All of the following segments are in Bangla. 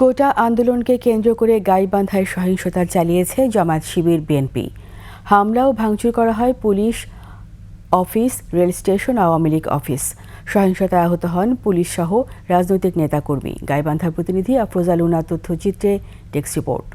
কোটা আন্দোলনকে কেন্দ্র করে গাইবান্ধায় সহিংসতা চালিয়েছে জমাত শিবির বিএনপি। হামলা ও ভাঙচুর করা হয় police office, rail station, Awami League office. সহিংসতায় আহত হন পুলিশ সহ রাজনৈতিক নেতাকর্মী। গাইবান্ধার প্রতিনিধি আফরোজা লুনা তথ্যচিত্রে ডেস্ক রিপোর্ট।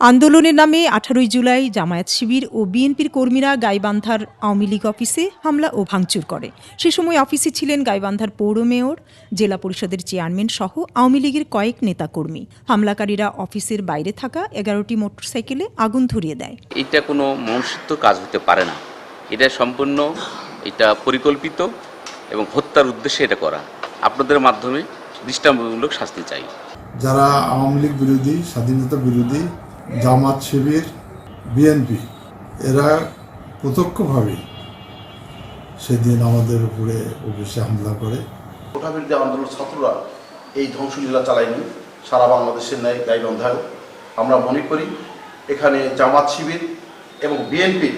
আন্দোলনের নামে আঠারোই জুলাই জামায়াত শিবির ও বিএনপির কর্মীরা গাইবান্ধার আওয়ামী লীগ অফিসে হামলা ও ভাঙচুর করে। সে সময় অফিসে ছিলেন গাইবান্ধার পৌর মেয়র জেলা পরিষদের চেয়ারম্যান সহ আওয়ামী লীগের কয়েক নেতাকর্মী। হামলাকারীরা অফিসের বাইরে থাকা এগারোটি মোটরসাইকেলে আগুন ধরিয়ে দেয়। এটা কোনো মনুষ্যত্ব কাজ হতে পারে না। এটা সম্পূর্ণ এটা পরিকল্পিত এবং হত্যার উদ্দেশ্যে এটা করা। আপনাদের মাধ্যমে দৃষ্টান্তমূলক শাস্তি চাই। যারা আওয়ামী লীগ বিরোধী স্বাধীনতা বিরোধী জামাত শিবির বিএনপি এরা প্রত্যক্ষভাবে সেদিন আমাদের উপরে অফিসে হামলা করে। কোটা বিরোধী আন্দোলন ছাত্ররা এই ধ্বংসলীলা চালায়নি সারা বাংলাদেশের ন্যায় গাইবান্ধায় আমরা মনে করি এখানে জামাত শিবির এবং বিএনপির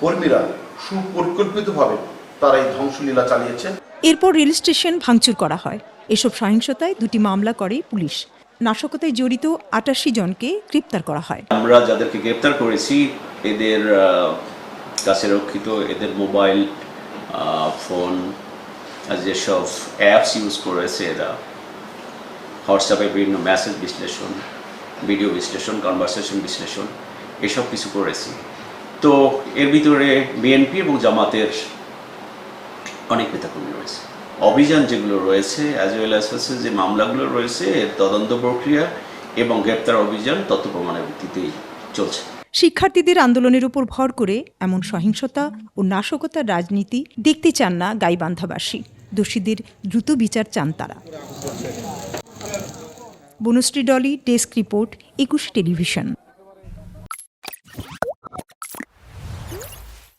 কর্মীরা সুপরিকল্পিতভাবে তারা এই ধ্বংসলীলা চালিয়েছে। এরপর রেল স্টেশন ভাঙচুর করা হয়। এসব সহিংসতায় দুটি মামলা করে পুলিশ। নাশকতায় জড়িত আটাশি জনকে গ্রেপ্তার করা হয়। আমরা যাদেরকে গ্রেপ্তার করেছি, এদের কাছে রক্ষিত এদের মোবাইল ফোন যেসব অ্যাপস ইউজ করেছে এরা, হোয়াটসঅ্যাপে বিভিন্ন মেসেজ বিশ্লেষণ, ভিডিও বিশ্লেষণ, কনভারসেশন বিশ্লেষণ, এসব কিছু করেছি। তো এর ভিতরে বিএনপি এবং জামাতের অনেক নেতাকর্মী রয়েছে। অভিযান যেগুলো রয়েছে অ্যাজ ওয়েল অ্যাজ হচ্ছে যে মামলাগুলো রয়েছে এর তদন্ত প্রক্রিয়া এবং গ্রেপ্তার অভিযান তথ্য প্রমাণের ভিত্তিতেই চলছে। শিক্ষার্থীদের আন্দোলনের উপর ভর করে এমন সহিংসতা ও নাশকতার রাজনীতি দেখতে চান না গাইবান্ধাবাসী। দোষীদের দ্রুত বিচার চান তারা। Banashree Dolly, desk report, Ekushey Television.